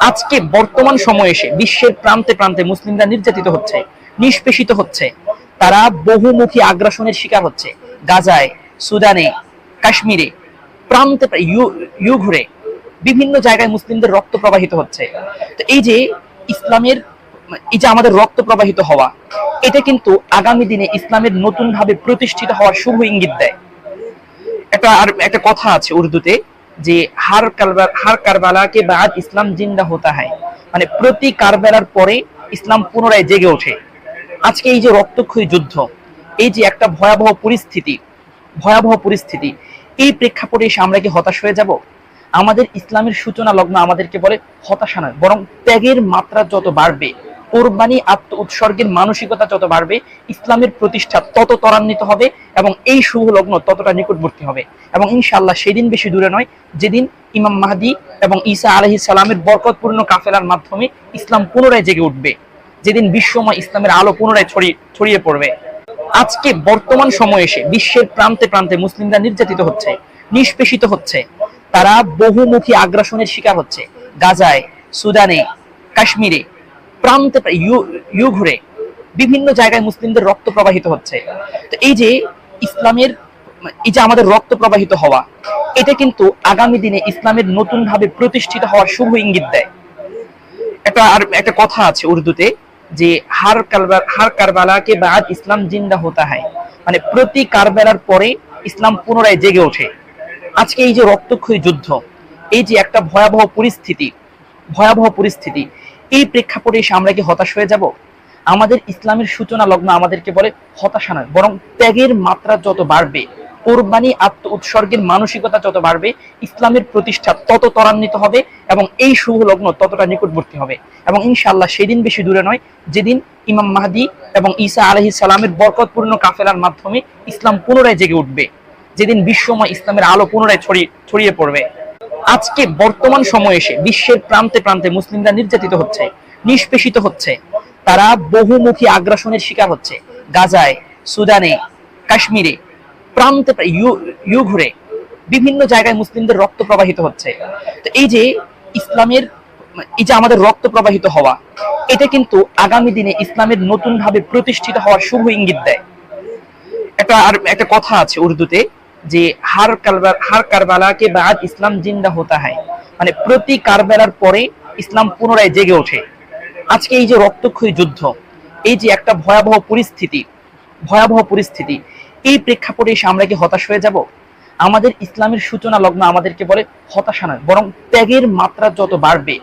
আজকে বর্তমান সময়ে এসে বিশ্বের প্রান্তে প্রান্তে মুসলিমরা নির্যাতিত হচ্ছে, নিষ্পেষিত হচ্ছে। তারা বহুমুখী আগ্রাসনের শিকার হচ্ছে। গাজায়, সুদানে, কাশ্মীরে, প্রান্তে ইউ- ঘুরে বিভিন্ন জায়গায় মুসলিমদের রক্ত প্রবাহিত হচ্ছে। তো এই যে ইসলামের, এই যে আমাদের রক্ত প্রবাহিত হওয়া, এটা কিন্তু আগামী দিনে ইসলামের নতুন ভাবে প্রতিষ্ঠিত হওয়ার শুভ ইঙ্গিত দেয়। একটা আর একটা কথা আছে উর্দুতে যে হার কারবার হার কারবালাকে বাদ ইসলাম জিন্দা হতা হয়। মানে প্রতি কারবালার পরে ইসলাম পুনরায় জেগে ওঠে। আজকে এই যে রক্তক্ষয়ী যুদ্ধ, এই যে একটা ভয়াবহ পরিস্থিতি ভয়াবহ পরিস্থিতি, এই প্রেক্ষাপটে এসে আমরা কি হতাশ হয়ে যাব? আমাদের ইসলামের সূচনা লগ্ন আমাদেরকে বলে হতাশা নয়, বরং ত্যাগের মাত্রা যত বাড়বে কোরবানি আত্ম উৎসর্গের মানসিকতা যত বাড়বে, ইসলামের প্রতিষ্ঠা তত ত্বরান্বিত হবে এবং এই শুভ লগ্ন ততটা নিকটবর্তী হবে। এবং ইনশাআল্লাহ সেদিন বেশি দূরে নয়, যেদিন ইমাম মাহদি এবং ঈসা আলহি সালামের বরকতপূর্ণ কাফেলার মাধ্যমে ইসলাম পুনরায় জেগে উঠবে। যেদিন বিশ্বময় ইসলামের আলো পুনরায় ছড়িয়ে ছড়িয়ে পড়বে। আজকে বর্তমান সময়ে এসে বিশ্বের প্রান্তে প্রান্তে মুসলিমরা নির্যাতিত হচ্ছে, নিষ্পেষিত হচ্ছে। তারা বহুমুখী আগ্রাসনের শিকার হচ্ছে। গাজায়, সুদানে, কাশ্মীরে প্রান্তে ইউ ঘুরে বিভিন্ন জায়গায় মুসলিমদের রক্ত প্রবাহিত হচ্ছে। তো এই যে ইসলামের, এই যে আমাদের রক্ত প্রবাহিত হওয়া, এটা কিন্তু আগামী দিনে ইসলামের নতুন ভাবে প্রতিষ্ঠিত হওয়ার শুভ ইঙ্গিত দেয়। একটা আর একটা কথা আছে উর্দুতে যে, হার কারবার হার কারবালাকে বাদ ইসলাম জিন্দা হতা হয়। মানে প্রতি কারবালার পরে ইসলাম পুনরায় জেগে ওঠে। আজকে এই যে রক্তক্ষয়ী যুদ্ধ, এই যে একটা ভয়াবহ পরিস্থিতি ভয়াবহ পরিস্থিতি এই প্রেক্ষাপটে এসে আমরা কি হতাশ হয়ে যাব? আমাদের ইসলামের সূচনা লগ্ন আমাদেরকে বলে হতাশা নয় বরং ত্যাগের মাত্রা যত বাড়বে, কোরবানি আত্ম উৎসর্গের মানসিকতা যত বাড়বে, ইসলামের প্রতিষ্ঠা তত ত্বরান্বিত হবে এবং এই শুভ লগ্ন ততটা নিকটবর্তী হবে। এবং ইনশাআল্লাহ সেদিন বেশি দূরে নয়, যেদিন ইমাম মাহদি এবং ঈসা আলহি সালামের বরকতপূর্ণ কাফেলার মাধ্যমে ইসলাম পুনরায় জেগে উঠবে। যেদিন বিশ্বময় ইসলামের আলো পুনরায় ছড়িয়ে ছড়িয়ে পড়বে। আজকে বর্তমান সময়ে এসে বিশ্বের প্রান্তে প্রান্তে মুসলিমরা নির্যাতিত হচ্ছে, নিষ্পেষিত হচ্ছে। তারা বহুমুখী আগ্রাসনের শিকার হচ্ছে। গাজায়, সুদানে, কাশ্মীরে, প্রান্তে ইউ- ঘুরে বিভিন্ন জায়গায় মুসলিমদের রক্ত প্রবাহিত হচ্ছে। তো এই যে ইসলামের, এই যে আমাদের রক্ত প্রবাহিত হওয়া, এটা কিন্তু আগামী দিনে ইসলামের নতুন ভাবে প্রতিষ্ঠিত হওয়ার শুভ ইঙ্গিত দেয়। একটা আর একটা কথা আছে উর্দুতে যে হার কারবার, হার কারবালাকে বাদ ইসলাম জিন্দা হতা হয়। মানে প্রতি কারবালার পরে ইসলাম পুনরায় জেগে ওঠে। আজকে এই যে রক্তক্ষয়ী যুদ্ধ, এই যে একটা ভয়াবহ পরিস্থিতি ভয়াবহ পরিস্থিতি, এই প্রেক্ষাপটে এসে আমরা কি হতাশ হয়ে যাব? আমাদের ইসলামের সূচনা লগ্ন আমাদেরকে বলে হতাশা নয়, বরং ত্যাগের মাত্রা যত বাড়বে।